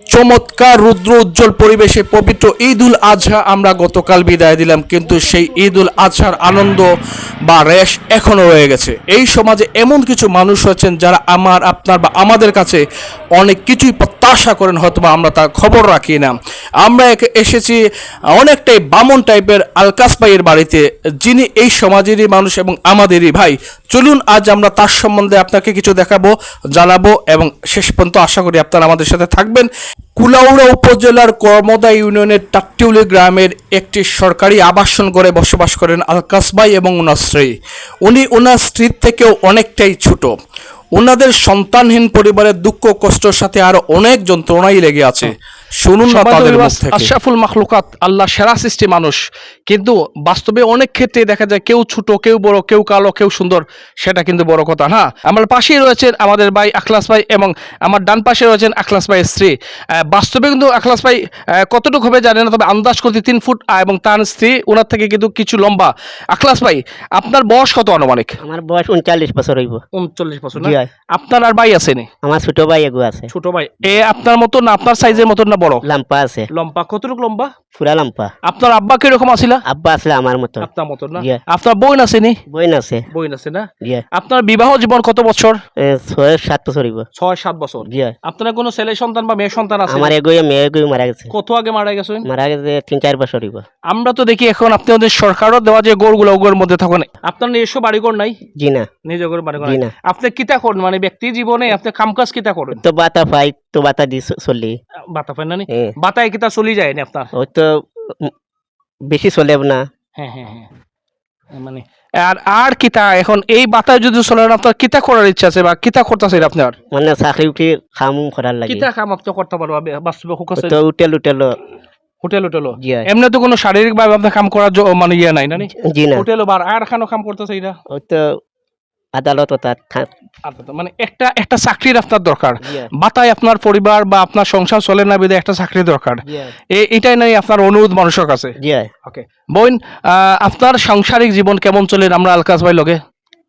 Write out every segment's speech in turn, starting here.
চমৎকার রুদ্র উজ্জ্বল পরিবেশে পবিত্র ঈদ উল আজহা আমরা গতকাল বিদায় দিলাম, কিন্তু সেই ঈদ উল আজহার আনন্দ বা রেশ এখনও রয়ে গেছে। এই সমাজে এমন কিছু মানুষ আছেন যারা আমার, আপনার বা আমাদের কাছে অনেক কিছুই প্রত্যাশা করেন হয়তো বা আমরা তার খবর রাখি না। আমরা এসেছি অনেকটাই বামন টাইপের আলকাস ভাইয়ের বাড়িতে, যিনি এই সমাজেরই মানুষ এবং আমাদেরই ভাই। চলুন আজ আমরা তার সম্বন্ধে আপনাকে কিছু দেখাবো, জানাব এবং শেষ পর্যন্ত আশা করি আপনারা আমাদের সাথে থাকবেন। কুলাউড়া উপজেলার কর্মদা ইউনিয়নের টাকটিউলি গ্রামের একটি সরকারি আবাসন ঘরে বসবাস করেন আলকাস ভাই এবং ওনার স্ত্রী। উনি ওনার স্ত্রীর থেকেও অনেকটাই ছোট। ওনাদের সন্তানহীন পরিবারের দুঃখ কষ্টর সাথে আরও অনেক যন্ত্রণাই লেগে আছে। শুনুন না তাদের মুখ থেকে। আশরাফুল মাখলুকাত আল্লাহ সেরা সৃষ্টি মানুষ। কিন্তু বাস্তবে অনেক ক্ষেত্রে দেখা যায় কেউ ছোট কেউ বড় কেউ কালো কেউ সুন্দর সেটা কিন্তু বড় কথা না। আমার পাশেই রয়েছেন আমাদের ভাই আখলাস ভাই এবং আমার ডান পাশে রয়েছেন আখলাস ভাইয়ের স্ত্রী। বাস্তবে কিন্তু আখলাস ভাই কতটুকু হবে জানেন না তবে আন্দাজ করতে তিন ফুট এবং তার স্ত্রী ওনার থেকে কিন্তু কিছু লম্বা। আখলাস ভাই আপনার বয়স কত আনুমানিক? আমার বয়স উনচল্লিশ বছর হইব। উনচল্লিশ বছর আপনার আর ভাই আছে আমার ছোট ভাই এগু আছে। ছোট ভাই। এ আপনার মতো না আপনার সাইজের মতো না বড়? লাম্পা আছে। কতটুকু লম্বা ফুরা লাম্পা। আপনার আব্বা আছিলা? আব্বা আসলে আমার মতো আপনার মতো না? আপনার বোন আছে নি? বইন আছে। বোন আছে না? আপনার বিবাহ জীবন কত বছর? ছয় সাত বছর ছয় সাত বছর। আপনার কোনো ছেলে সন্তান বা মেয়ে সন্তান আছে? আমার এগুই মেয়ে এগুই মারা গেছে। কত আগে মারা গেছেন মারা গেছে তিন চার বছর আমরা তো দেখি এখন আপনি ওদের সরকারও দেওয়া যে গড়গুলো ওগুলোর মধ্যে থাকুন। আপনার নিজস্ব বাড়িঘর নাই? জি না। নিজের জি নাই? না। আপনি কিতা করেন? মানে ব্যক্তি জীবনে আপনি কামকাজ কিতা করেন? তো বাতা পাই তো বাতা দি চলি। বাতা পাই না বাতায় কিতা চলি যায় না আপনার? ওই তো বেশি চলে না। হ্যাঁ হ্যাঁ হ্যাঁ। মানে আর আর কিতা? এখন এই বাতায় যদি চলেন আপনার কিতা করার ইচ্ছা আছে বা কিতা করতেছেন আপনার? মানে চাকরি উঠি খাম করার লাগে। কিতা কাম আপনি করতে পারব বাস্তবে আছে? তো উঠেল হোটেল। হোটেল জি এমনি তো কোনো শারীরিক ভাবে আপনার কাম করার মানে ইয়ে নাই না নি? না। হোটেল বা আর খানো কাম করতেছে এটা ওই তো আদালত মানে একটা একটা চাকরির আপনার দরকার। বাতায় আপনার পরিবার বা আপনার সংসার চলে না বিধে একটা চাকরি দরকার। এটাই নাই আপনার অনুরোধ মানুষের কাছে। ওকে বোন আপনার সাংসারিক জীবন কেমন চলে আমরা আলকাস ভাই লগে?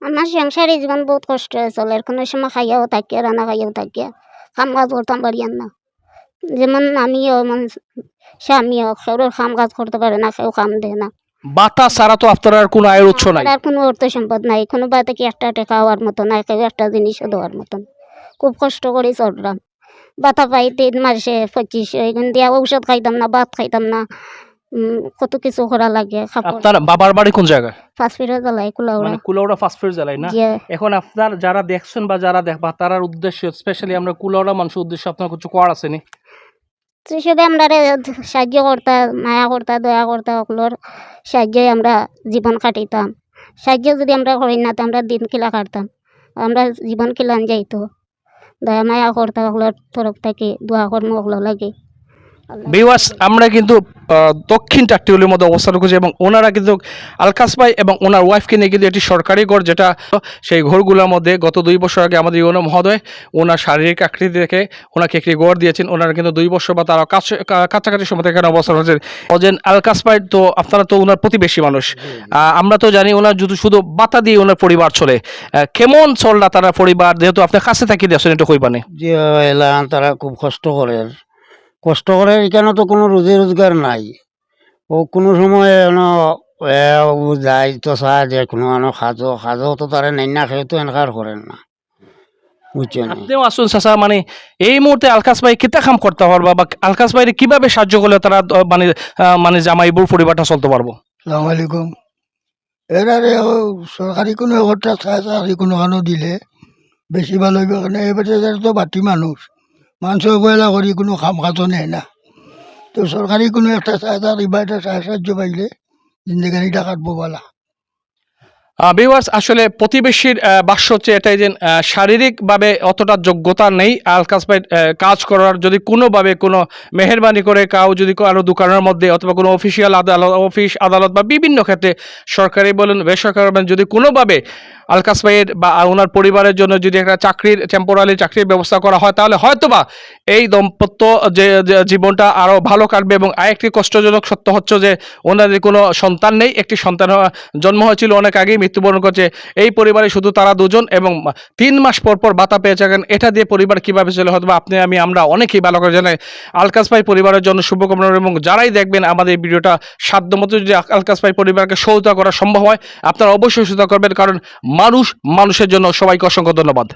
আমার সংসারে জীবন বহুত কষ্ট চলে। কোনো সময় খাইয়াও থাকি রান্না খাইয়াও থাকি। কাম কাজ করতাম পারি না। যেমন আমিও মানে স্বামীও সেও কাম কাজ করতে পারে না সেও কাম দেয় না। বাতা ছাড়া তো আপনার আর কোনো আয়ের উৎস নাই। আর কোনো অর্থ সম্পদ নাই। কোনো বাতে কি একটা টাকা হওয়ার মতো নাই কেউ একটা জিনিসও দেওয়ার মতন। খুব কষ্ট করে চললাম বাতা পাই তিন মাসে পঁচিশশো এখান দিয়া ঔষধ খাইতাম না ভাত খাইতাম না। কত কিছু করা লাগে আপনার বাবার বাড়ি কোন জায়গায়? ফাঁসফিরে কুলাওড়া মানে কুলাউড়া ফাস্টফুড জেলায় না? এখন আপনার যারা দেখছেন বা যারা দেখবা তারার উদ্দেশ্য স্পেশালি আমরা কুলাউড়া মানুষের উদ্দেশ্যে আপনার কিছু করার আছে নি? শুধু আমরা সাহায্য করতাম মায়া করতাম দয়া করতাম ওগুলোর সাহায্যে আমরা জীবন কাটিতাম। সাহায্য যদি আমরা করি না তো আমরা দিন খেলা কাটতাম। আমরা জীবন খেলান যাইতো। দয়া, মায়া করতাম ওগুলোর তরফ থেকে দোয়া কর্ম ওগুলো লাগে। বিওয়াস আমরা কিন্তু দক্ষিণ টাকটিউলির মধ্যে অবস্থান করছি এবং ওনারা কিন্তু আলকাস ভাই এবং ওনার ওয়াইফকে নিয়ে কিন্তু একটি সরকারি ঘর যেটা সেই ঘরগুলোর মধ্যে গত দুই বছর আগে আমাদের ইউনো মহোদয় ওনার শারীরিক আকৃতি দেখে ওনাকে একটি ঘর দিয়েছেন। ওনারা কিন্তু দুই বছর বা তারা কাছে কাছাকাছি সময় থেকে এখানে অবস্থান হচ্ছেন ওজেন আলকাস ভাই তো আপনারা তো ওনার প্রতিবেশী মানুষ। আমরা তো জানি ওনার শুধু শুধু বাতা দিয়ে ওনার পরিবার চলে কেমন চল না তারা পরিবার? যেহেতু আপনার কাছে থাকি দিয়েছেন একটু কইবানে। যে তারা খুব কষ্ট করে কষ্ট করে এখানে তো কোনো রোজি রোজগার নাই। ও কোনো সময় এন যায় তো চাহ যে কোনো এনো খাজো খাজো তো তারা নেই না খেয়ে তো এনকার করেন না বুঝছেন আপনিও আসুন চাচা মানে এই মুহূর্তে আলকাস ভাই কিতা কাম করতে পারবা বা আলকাস ভাইরে কীভাবে সাহায্য করলে তারা মানে মানে জামাইবুর পরিবারটা চলতে পারব সালাম আলাইকুম। এরারে সরকারি কোনো একটা চাকরি কোনো কানো দিলে বেশি ভালো হইব কারণ এবারে তো বাটি মানুষ মানুষের অবহেলা করি কোনো কাম কাজও নেয় না। তো সরকারি কোনো একটা চাকরি বা একটা সাহায্য পাইলে জিন্দেগানিটা কাটবো বলা ভিউয়ার্স আসলে প্রতিবেশীর ভাষ্য হচ্ছে এটাই যে শারীরিকভাবে অতটা যোগ্যতা নেই। আলকাস কাজ করার যদি কোনোভাবে কোনো মেহরবানি করে কাউ যদি কারও দোকানের মধ্যে অথবা কোনো অফিসিয়াল আদালত অফিস আদালত বা বিভিন্ন ক্ষেত্রে সরকারি বলুন, বেসরকারি বলুন, যদি কোনোভাবে আলকাস ভাইয়ের বা ওনার পরিবারের জন্য যদি একটা চাকরির টেম্পোরারি চাকরির ব্যবস্থা করা হয়, তাহলে হয়তোবা এই দম্পত্য যে জীবনটা আরও ভালো কাটবে এবং আরেকটি কষ্টজনক সত্য হচ্ছে যে, ওনাদের কোনো সন্তান নেই। একটি সন্তান জন্ম হয়েছিল অনেক আগেই, মৃত্যুবরণ করছে। এই পরিবারে শুধু তারা দুজন এবং তিন মাস পর পর বাতা পেয়ে থাকেন। এটা দিয়ে পরিবার কীভাবে চলে? হয়তো আপনি, আমি, আমরা অনেকেই ভালো করে জানাই আলকাস ভাই পরিবারের জন্য শুভকামনা এবং যারাই দেখবেন আমাদের এই ভিডিওটা, সাধ্যমতো যদি আলকাস ভাই পরিবারকে সহায়তা করা সম্ভব হয়, আপনারা অবশ্যই সহযোগিতা করবেন। কারণ মানুষ মানুষের জন্য সবাইকে অসংখ্য ধন্যবাদ।